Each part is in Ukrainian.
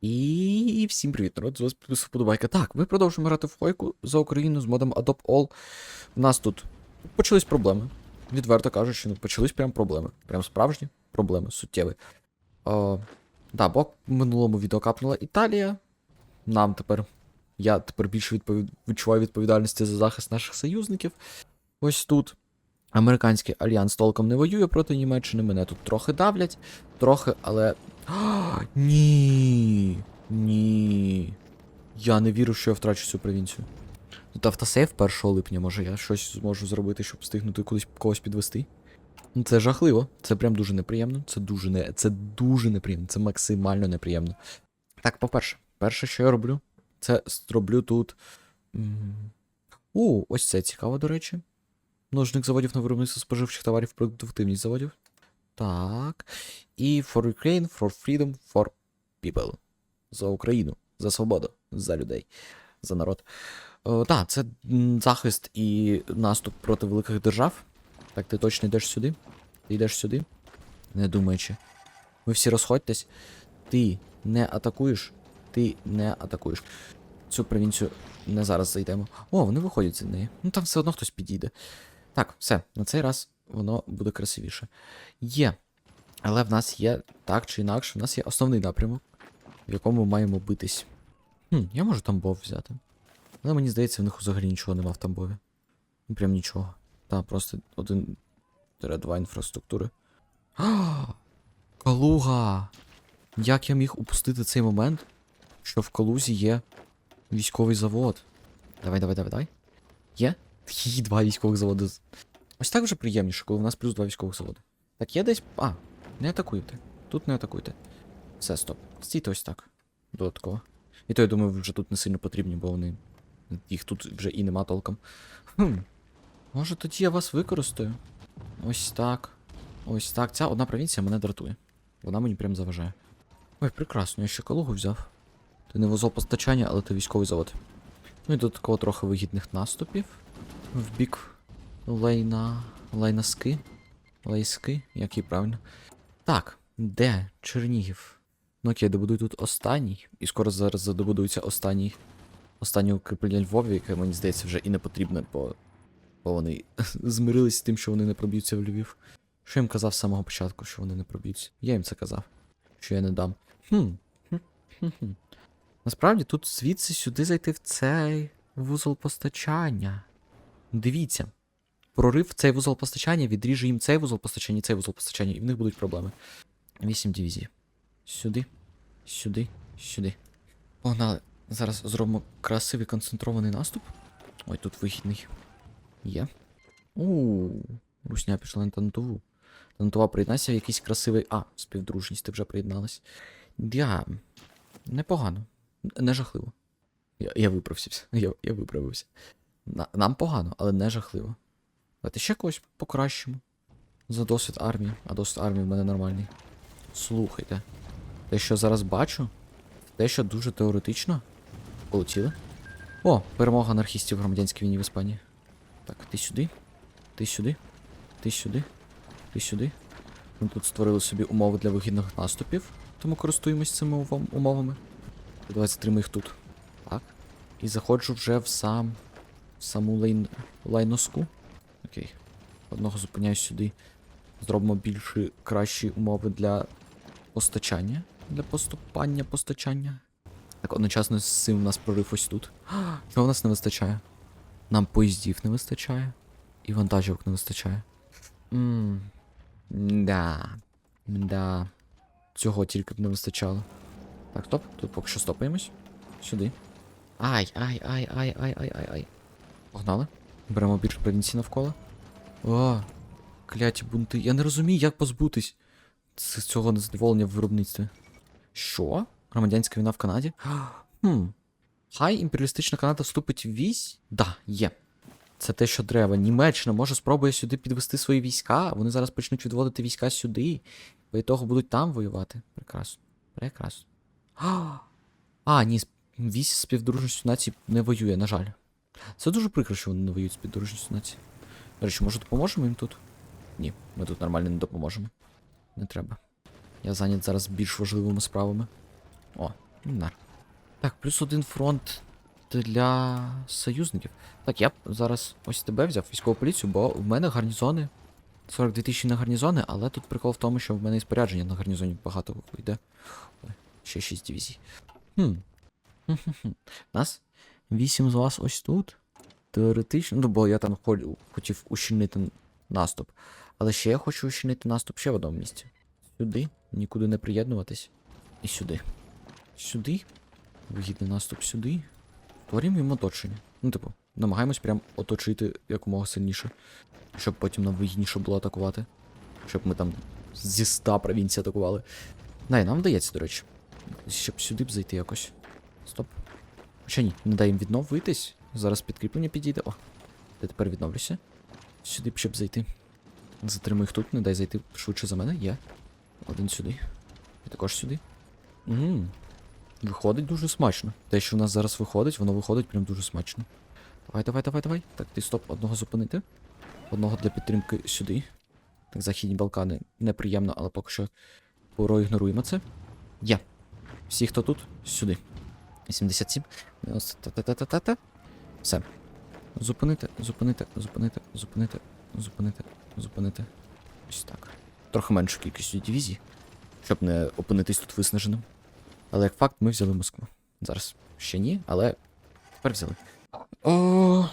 І всім привіт, народ, з вас підписав подобайка. Так, ми продовжуємо грати в Хойку за Україну з модом Adopt All. У нас тут почались проблеми. Відверто кажучи, ну почались прям проблеми. Прям справжні проблеми, суттєві. О, да, бо в минулому відео капнула Італія. Нам тепер. Я тепер більше відповід... відчуваю відповідальності за захист наших союзників. Ось тут. Американський альянс толком не воює проти Німеччини. Мене тут трохи давлять, трохи, але Ні. Ні. Я не вірю, що я втрачу цю провінцію. Тут автосейв 1 липня, може я щось зможу зробити, щоб встигнути кудись когось підвести. Ну, Це жахливо. Це прям дуже неприємно. Це дуже не. Це дуже неприємно. Це максимально неприємно. Так, по-перше, перше, що я роблю, це зроблю тут. О, ось це цікаво, до речі. Множник заводів на виробництво споживчих товарів, продуктивність заводів. Так. І for Ukraine, for freedom, for people. За Україну, за свободу, за людей, за народ. Так, це захист і наступ проти великих держав. Так, ти точно йдеш сюди? Ти йдеш сюди? Не думаючи. Ви всі розходьтесь. Ти не атакуєш, ти не атакуєш. Цю провінцію не зараз зайдемо. О, вони виходять з неї. Ну там все одно хтось підійде. Так, все, на цей раз воно буде красивіше. Є. Але в нас є так чи інакше, в нас є основний напрямок, в якому ми маємо битись. Хм, я можу Тамбов взяти. Але мені здається, в них взагалі нічого нема в Тамбові. Ну, прям нічого. Та, просто один два інфраструктури. А, Калуга! Як я міг упустити цей момент, що в Калузі є військовий завод? Давай, давай, давай, давай. Є? Є два військових заводи. Ось так вже приємніше, коли в нас плюс два військових заводи. Так, є десь. А, не атакуйте. Тут не атакуйте. Все, стоп. Стійте ось так. Додатково. І то, я думаю, вже тут не сильно потрібні, бо вони. Їх тут вже і нема толком. Хм. Може тоді я вас використаю? Ось так. Ось так. Ця одна провінція мене дратує. Вона мені прям заважає. Ой, прекрасно, я ще калугу взяв. Ти не вузол постачання, але ти військовий завод. Ну і додатково трохи вигідних наступів. В бік Лейна. Лейнаски. Лейски, як і правильно. Так, де Чернігів? Ну окей, добудую тут останній. І скоро зараз добудується останній. Останнє укріплення Львові, яке мені здається вже і не потрібне, бо, бо вони змирились з тим, що вони не проб'ються в Львів. Що я їм казав з самого початку, що вони не проб'ються. Я їм це казав, що я не дам. Хм. Насправді тут звідси сюди зайти в цей вузол постачання. Дивіться. Прорив цей вузол постачання відріже їм цей вузол постачання цей вузол постачання, і в них будуть проблеми. Вісім дивізій. Сюди, сюди, сюди. Погнали. Зараз зробимо красивий концентрований наступ. Ой, тут вихідний. Є. У, Русня пішла на Тантову. Тантова приєднайся в якийсь красивий. А, співдружність, ти вже приєдналась. Я. Непогано. Не жахливо. Я, я виправився. Я, я виправився. На, нам погано, але не жахливо. Давайте ще когось покращимо. За досвід армії. А досвід армії в мене нормальний. Слухайте. Те, що зараз бачу, те, що дуже теоретично. Полетіли. О, перемога анархістів в громадянській війні в Іспанії. Так, ти сюди. Ти сюди. Ти сюди. Ти сюди. Ми тут створили собі умови для вигідних наступів, тому користуємось цими умовами. Давайте стримай їх тут. Так. І заходжу вже в сам. в саму лайн... лайноску. Окей. Одного зупиняю сюди. Зробимо більші кращі умови для постачання. Для поступання постачання. Так, одночасно з цим у нас прорив ось тут. Чого у нас не вистачає? Нам поїздів не вистачає. І вантажівок не вистачає. Ммм. Да. Да. Цього тільки б не вистачало. Так, стоп. Тут поки що стопаємось. Сюди. Ай, ай, ай, ай, ай, ай, ай, ай. Погнали. Беремо більше провінцій навколо. О, кляті бунти. Я не розумію, як позбутись з цього незадоволення в виробництві. Що? Громадянська війна в Канаді? Хм. Хай імперіалістична Канада вступить в вісь? Да, є. Це те, що треба. Німеччина може спробує сюди підвести свої війська. Вони зараз почнуть відводити війська сюди. По ітогу будуть там воювати. Прекрасно. Прекрасно. А, ні, вісь з співдружністю націй не воює, на жаль. Це дуже прикро, що вони не воюють з співдружністю націй. До речі, може допоможемо їм тут? Ні, ми тут нормально не допоможемо. Не треба. Я зайнят зараз більш важливими справами. О, На. Так, плюс один фронт для союзників. Так, я б зараз ось тебе взяв, військову поліцію, бо в мене гарнізони. 42 тисячі на гарнізони, але тут прикол в тому, що в мене і спорядження на гарнізоні багато йде. Ой, ще 6 дивізій. Хм. Нас 8 з вас ось тут. Теоретично. Ну, бо я там хотів ущільнити наступ. Але ще я хочу ущільнити наступ ще в одному місці. Сюди, нікуди не приєднуватись. І сюди. Сюди. Вигідний наступ сюди. Створюємо їм оточення. Ну, типу, намагаємось прям оточити якомога сильніше. Щоб потім нам вигідніше було атакувати. Щоб ми там зі ста провінцій атакували. Дай, нам вдається, до речі. Щоб сюди б зайти якось. Стоп. Хоча ні, не дай їм відновитись. Зараз підкріплення підійде. О, ти тепер відновлюся. Сюди б щоб зайти. Затримуй їх тут, не дай зайти швидше за мене. Є. Один сюди. І також сюди. Угу. Виходить дуже смачно. Те, що в нас зараз виходить, воно виходить прям дуже смачно. Давай, давай, давай, давай. Так, ти стоп, одного зупинити. Одного для підтримки сюди. Так, Західні Балкани неприємно, але поки що проігноруємо це. Є. Всі, хто тут, сюди. 87. 90. Та-та-та-та-та. Все. Зупинити, зупинити, зупинити, зупинити, зупинити, зупинити. Ось так. Трохи меншу кількістю дивізій, щоб не опинитись тут виснаженим. Але як факт, ми взяли Москву. Зараз ще ні, але тепер взяли. О.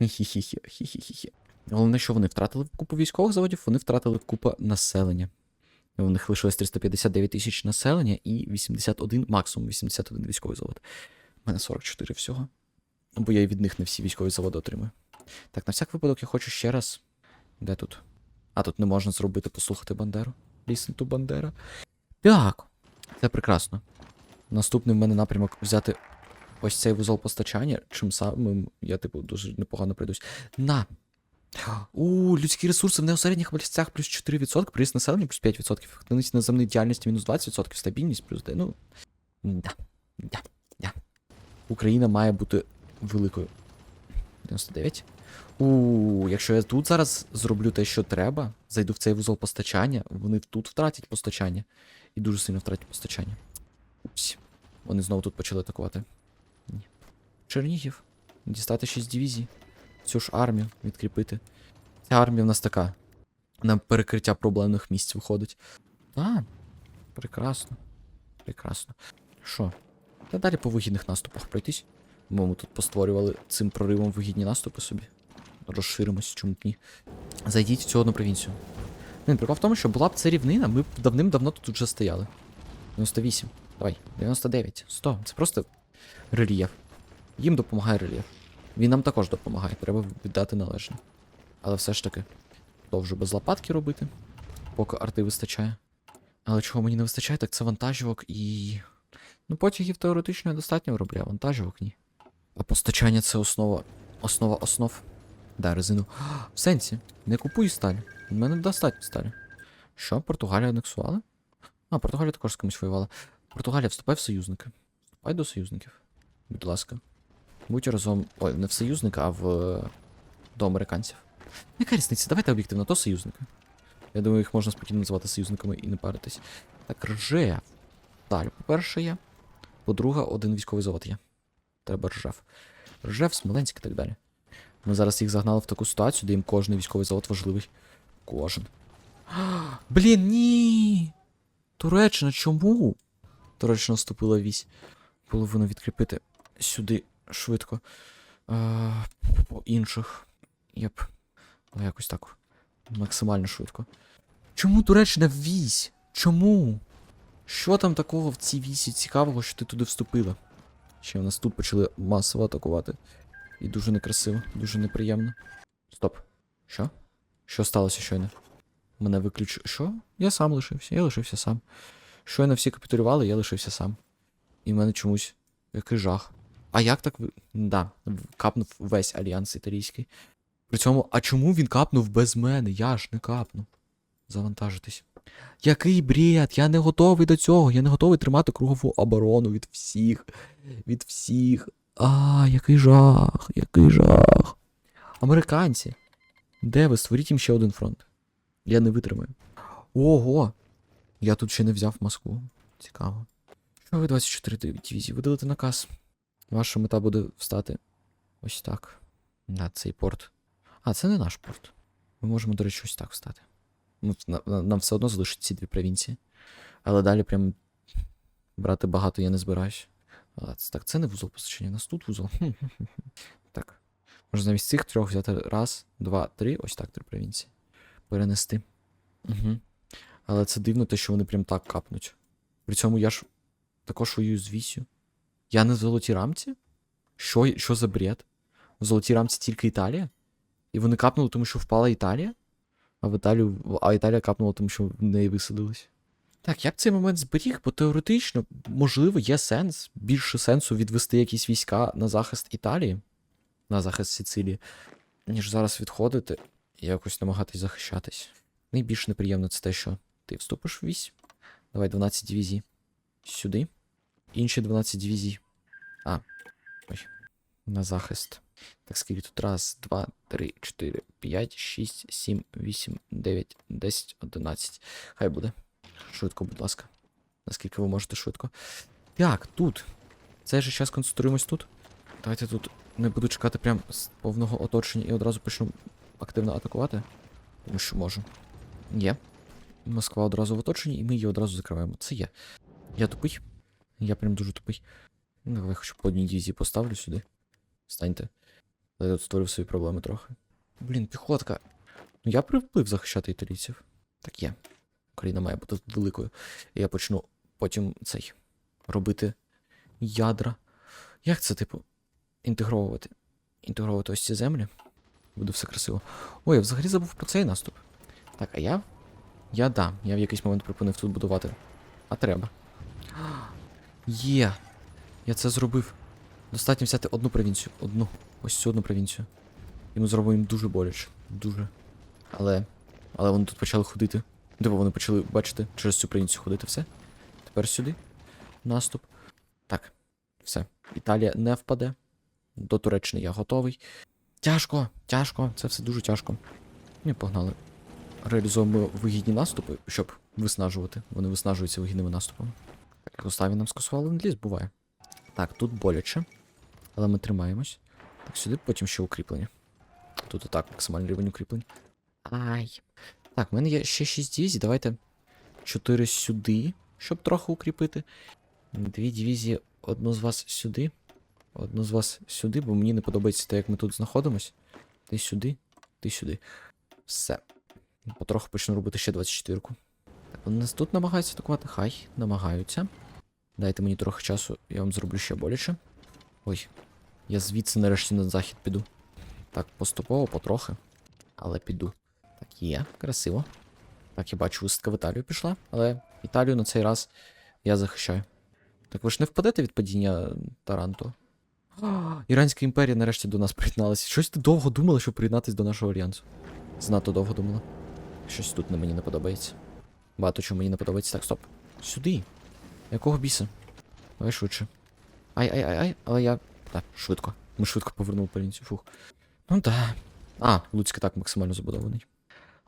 Хі-хі-хі, хі-хі-хі. Головне, що вони втратили купу військових заводів, вони втратили купу населення. У них лишилось 359 тисяч населення і 81, максимум 81 військовий завод. У мене 44 всього. Бо я і від них не всі військові заводи отримую. Так, на всяк випадок я хочу ще раз. Де тут? А тут не можна зробити послухати Бандеру. Listen to Бандера. Так. Це прекрасно. Наступний в мене напрямок взяти ось цей вузол постачання, чим самим я, типу, дуже непогано прийдусь. На! У, людські ресурси в неосередніх областях плюс 4%, приїзд населення плюс 5%, ефективність наземної діяльності мінус 20%, стабільність плюс 9%. Ну. Да. Да. Да. Україна має бути великою. 99. У, якщо я тут зараз зроблю те, що треба, зайду в цей вузол постачання, вони тут втратять постачання. І дуже сильно втратять постачання. Упс. Вони знову тут почали атакувати. Ні. Чернігів. Дістати 6 дивізій. Цю ж армію відкріпити. Ця армія в нас така. На перекриття проблемних місць виходить. А, прекрасно. Прекрасно. Що? Та далі по вигідних наступах пройтись. Ми тут постворювали цим проривом вигідні наступи собі. Розширимось, чому б ні. Зайдіть в цю одну провінцію. Ну, прикол в тому, що була б це рівнина, ми б давним-давно тут вже стояли. 98. Давай, 99, 100. Це просто рельєф. Їм допомагає рельєф. Він нам також допомагає, треба віддати належне. Але все ж таки, довжу без лопатки робити, поки арти вистачає. Але чого мені не вистачає, так це вантажівок і. Ну, потягів теоретично достатньо виробляє, вантажівок ні. А постачання це основа. Основа основ. Да, резину. В сенсі, не купуй сталь. У мене достатньо сталі. Що, Португалія анексувала? А, Португалія також з кимось воювала. Португалія, вступай в союзники. Вступай до союзників. Будь ласка. Будь разом. Ой, не в союзника, а в. е, до американців. Яка різниця? Давайте об'єктивно, то союзники. Я думаю, їх можна спокійно називати союзниками і не паритись. Так, Ржев. Далі, по-перше, є. По-друге, один військовий завод є. Треба Ржев. Ржев, Смоленськ і так далі. Ми зараз їх загнали в таку ситуацію, де їм кожен військовий завод важливий. Кожен. Блін, ні. Туреччина, чому? Туреччина вступила в вісь. Половину відкріпити сюди швидко. А, по інших. Єп. Ну, якось так. Максимально швидко. Чому Туреччина в вісь? Чому? Що там такого в цій вісі цікавого, що ти туди вступила? Ще в нас тут почали масово атакувати. І дуже некрасиво, дуже неприємно. Стоп. Що? Що сталося щойно? Мене виключ. Що? Я сам лишився, я лишився сам. Щойно всі капітулювали, я лишився сам. І в мене чомусь. Який жах. А як так. Да, капнув весь альянс італійський. При цьому, а чому він капнув без мене? Я ж не капнув. Завантажитись. Який бред? Я не готовий до цього. Я не готовий тримати кругову оборону від всіх. Від всіх. А, який жах, який жах. Американці. Де ви? Створіть їм ще один фронт. Я не витримаю. Ого! Я тут ще не взяв Москву. Цікаво. Ви 24 дивізії, видалити наказ. Ваша мета буде встати ось так. На цей порт. А, це не наш порт. Ми можемо, до речі, ось так встати. Ну, на- на- Нам все одно залишить ці дві провінції. Але далі прям брати багато я не збираюсь. А, це, так, це не вузол постачання, у нас тут вузол. Так. Можна замість цих трьох взяти раз, два, три, ось так три провінції. Перенести. Угу. Але це дивно, те, що вони прям так капнуть. При цьому я ж також воюю з вісю. Я не в золотій рамці? Що, що за бред? В золотій рамці тільки Італія? І вони капнули, тому що впала Італія? А в Італію, а Італія капнула, тому що в неї висадились. Так, я б цей момент зберіг, бо теоретично, можливо, є сенс, більше сенсу відвести якісь війська на захист Італії, на захист Сицилії, ніж зараз відходити і якось намагатись захищатись. Найбільш неприємно це те, що ти вступиш в вісь. Давай 12 дивізій. Сюди. Інші 12 дивізій. А. Ой. На захист. Так, скільки тут? Раз, два, три, чотири, п'ять, шість, сім, вісім, дев'ять, десять, одинадцять. Хай буде. Швидко, будь ласка. Наскільки ви можете швидко. Так, тут. Цей же час концентруємось тут. Давайте тут не буду чекати прям з повного оточення і одразу почну активно атакувати. Тому що можу. Є. Москва одразу в оточенні, і ми її одразу закриваємо. Це є. Я тупий. Я прям дуже тупий. Ну, давай хоч по одній дивізії поставлю сюди. Станьте. Я тут створив свої проблеми трохи. Блін, піхотка. Ну я привплив захищати італійців. Так є. Україна має бути великою. Я почну потім цей робити ядра. Як це, типу, інтегровувати? Інтегровувати ось ці землі. Буде все красиво. Ой, я взагалі забув про цей наступ. Так, а я? Я да. Я в якийсь момент припинив тут будувати. А треба. Є. Я це зробив. Достатньо взяти одну провінцію. Одну. Ось цю одну провінцію. І ми зробимо їм дуже боляче. Дуже. Але. Але вони тут почали ходити. Типу вони почали, бачите, через цю провінцію ходити все. Тепер сюди. Наступ. Так. Все. Італія не впаде. До Туреччини я готовий. Тяжко, тяжко, це все дуже тяжко. Ну і погнали. Реалізуємо вигідні наступи, щоб виснажувати. Вони виснажуються вигідними наступами. Так, нам скасували ленд-ліз, буває. Так, тут боляче. Але ми тримаємось. Так, сюди потім ще укріплення. Тут і так максимальний рівень укріплень. Ай. Так, в мене є ще 6 дивізій. Давайте 4 сюди, щоб трохи укріпити. Дві дивізії, одну з вас сюди. Одну з вас сюди, бо мені не подобається те, як ми тут знаходимось. Ти сюди, ти сюди. Все. Потроху почну робити ще 24-ку. Так, вони нас тут намагаються атакувати. Хай, намагаються. Дайте мені трохи часу, я вам зроблю ще боляче. Ой, я звідси нарешті на захід піду. Так, поступово, потрохи. Але піду. Так, є, красиво. Так, я бачу, висадка в Італію пішла, але Італію на цей раз я захищаю. Так ви ж не впадете від падіння Таранту? Іранська імперія нарешті до нас приєдналася. Щось ти довго думала, щоб приєднатися до нашого альянсу. Занадто довго думала. Щось тут не мені не подобається. Багато чого мені не подобається. Так, стоп. Сюди. Якого біса? Давай швидше. Ай-ай-ай-ай, але я. Так, швидко. Ми швидко повернули провінцію. Фух. Ну так. А, Луцьк так максимально забудований.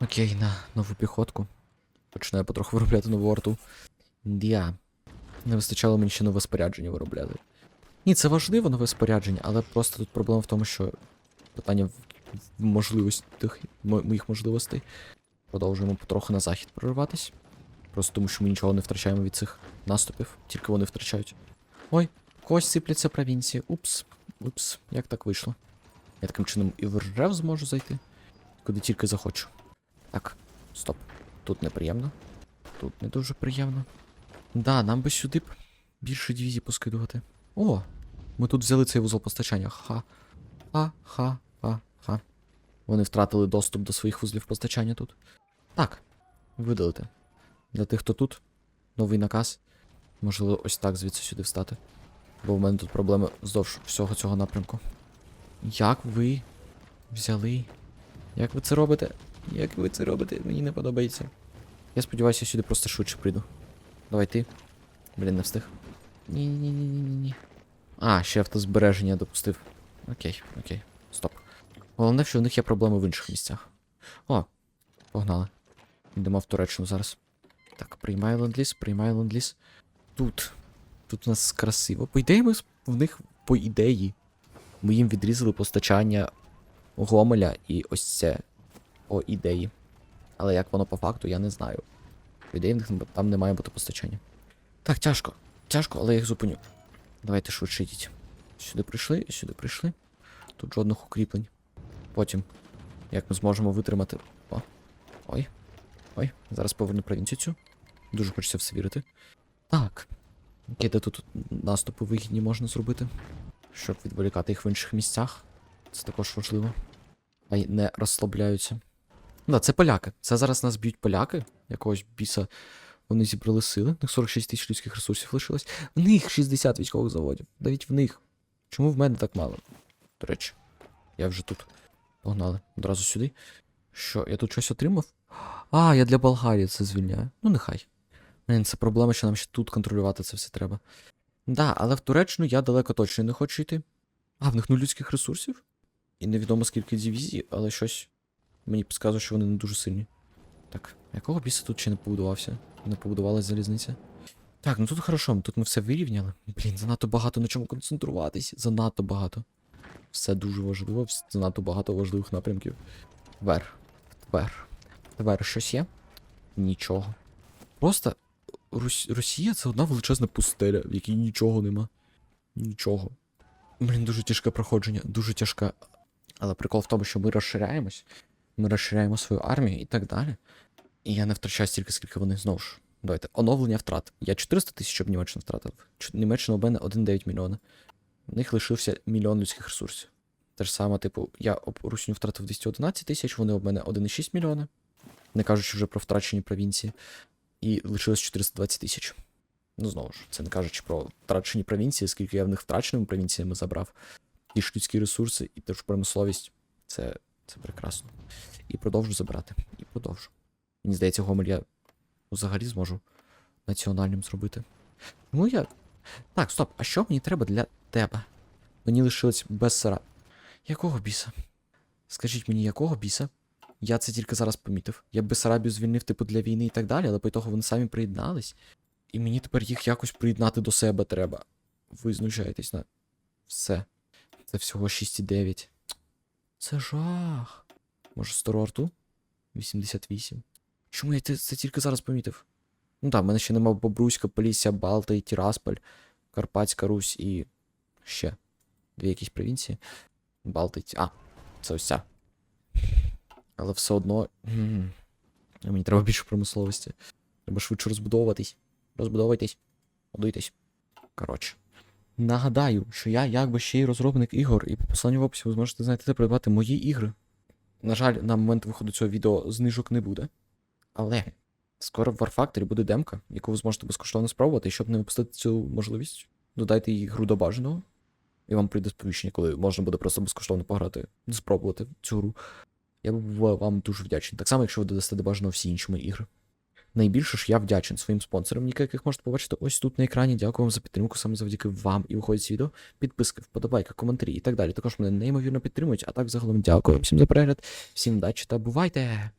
Окей, на нову піхотку. Починаю потроху виробляти нову арту. Дя. Не вистачало мені ще нове спорядження виробляти. Ні, це важливо нове спорядження, але просто тут проблема в тому, що питання в можливостях, моїх можливостей. Продовжуємо потроху на захід прориватись. Просто тому, що ми нічого не втрачаємо від цих наступів, тільки вони втрачають. Ой, когось сипляться провінції. Упс, упс, як так вийшло? Я таким чином і в Ржев зможу зайти, куди тільки захочу. Так, стоп. Тут неприємно. Тут не дуже приємно. Да, нам би сюди б більше дивізій поскидувати. О! Ми тут взяли цей вузол постачання. Ха. Ха, ха, ха, ха. Вони втратили доступ до своїх вузлів постачання тут. Так, видалити. Для тих, хто тут, новий наказ. Можливо, ось так звідси сюди встати. Бо в мене тут проблеми вздовж всього цього напрямку. Як ви взяли? Як ви це робите? Як ви це робите? Мені не подобається. Я сподіваюся, сюди просто швидше прийду. Давай ти. Блін, не встиг. Ні-ні-ні-ні-ні. А, ще автозбереження допустив. Окей, окей. Стоп. Головне, що в них є проблеми в інших місцях. О, погнали. Йдемо в Туреччину зараз. Так, приймаю ленд-ліз, приймаю ленд-ліз. Тут. Тут у нас красиво. По ідеї, ми в них, по ідеї, ми їм відрізали постачання Гомеля і ось це по ідеї. Але як воно по факту, я не знаю. По ідеї, в них там не має бути постачання. Так, тяжко. Тяжко, але я їх зупиню. Давайте швидше йдіть. Сюди прийшли, сюди прийшли. Тут жодних укріплень. Потім, як ми зможемо витримати. О. Ой. Ой, зараз поверну провінцію цю. Дуже хочеться все вірити. Так. Які де тут наступи вигідні можна зробити, щоб відволікати їх в інших місцях. Це також важливо. А й не розслабляються. Да, це поляки. Це зараз нас б'ють поляки. Якогось біса. Вони зібрали сили. В них 46 тисяч людських ресурсів лишилось. В них 60 військових заводів. Навіть в них. Чому в мене так мало? До речі, я вже тут. Погнали. Одразу сюди. Що, я тут щось отримав? А, я для Болгарії це звільняю. Ну, нехай. Блін, це проблема, що нам ще тут контролювати це все треба. Да, але в Туреччину я далеко точно не хочу йти. А, в них нуль людських ресурсів? І невідомо скільки дивізій, але щось мені підказує, що вони не дуже сильні. Так, якого біса тут ще не побудувався? Не побудувалась залізниця? Так, ну тут хорошо, тут ми все вирівняли. Блін, занадто багато на чому концентруватись. Занадто багато. Все дуже важливо, занадто багато важливих напрямків. Твер. Твер. Твер щось є? Нічого. Просто Рос... Росія це одна величезна пустеля, в якій нічого нема. Нічого. Блін, дуже тяжке проходження, дуже тяжке. Але прикол в тому, що ми розширяємось, ми розширяємо свою армію і так далі. І я не втрачаю стільки, скільки вони знову ж. Давайте, оновлення втрат. Я 400 тисяч, щоб Німеччина втратив. Німеччина у мене 1,9 мільйона. В них лишився мільйон людських ресурсів. Те ж саме, типу, я об Русню втратив 211 тисяч, вони об мене 1,6 мільйона. Не кажучи вже про втрачені провінції. І лишилось 420 тисяч. Ну, знову ж, це не кажучи про втрачені провінції, скільки я в них втраченими провінціями забрав. Ті ж людські ресурси і теж промисловість. Це, це прекрасно. І продовжу забирати. І продовжу. Мені здається, Гомель я взагалі зможу національним зробити. Ну я. Так, стоп, а що мені треба для тебе? Мені лишилось без сара. Якого біса? Скажіть мені, якого біса? Я це тільки зараз помітив. Я Бесарабію звільнив, типу, для війни і так далі, але по того вони самі приєднались. І мені тепер їх якось приєднати до себе треба. Ви знущаєтесь на все. Це всього 6,9. Це жах. Може, стару арту? 88. Чому я це, це тільки зараз помітив? Ну так, в мене ще нема Бобруська, Полісся, Балта, Тірасполь, Карпатська Русь і ще дві якісь провінції. Балтиці. А, це ось ця. Але все одно. Мені треба більше промисловості. Треба швидше розбудовуватись. Розбудовуйтесь. Будуйтесь. Коротше. Нагадаю, що я якби ще й розробник ігор, і по посиланню в описі ви зможете знайти та придбати мої ігри. На жаль, на момент виходу цього відео знижок не буде. Але скоро в Warfactory буде демка, яку ви зможете безкоштовно спробувати, і щоб не випустити цю можливість, додайте її гру до бажаного. І вам прийде сповіщення, коли можна буде просто безкоштовно пограти, спробувати цю гру. Я був вам дуже вдячний. Так само, якщо ви додасте до бажаного всі інші мої ігри. Найбільше ж я вдячен своїм спонсорам, ніки яких можете побачити ось тут на екрані. Дякую вам за підтримку, саме завдяки вам і виходить з відео. Підписки, вподобайки, коментарі і так далі. Також мене неймовірно підтримують. А так загалом дякую всім за перегляд, всім удачі та бувайте!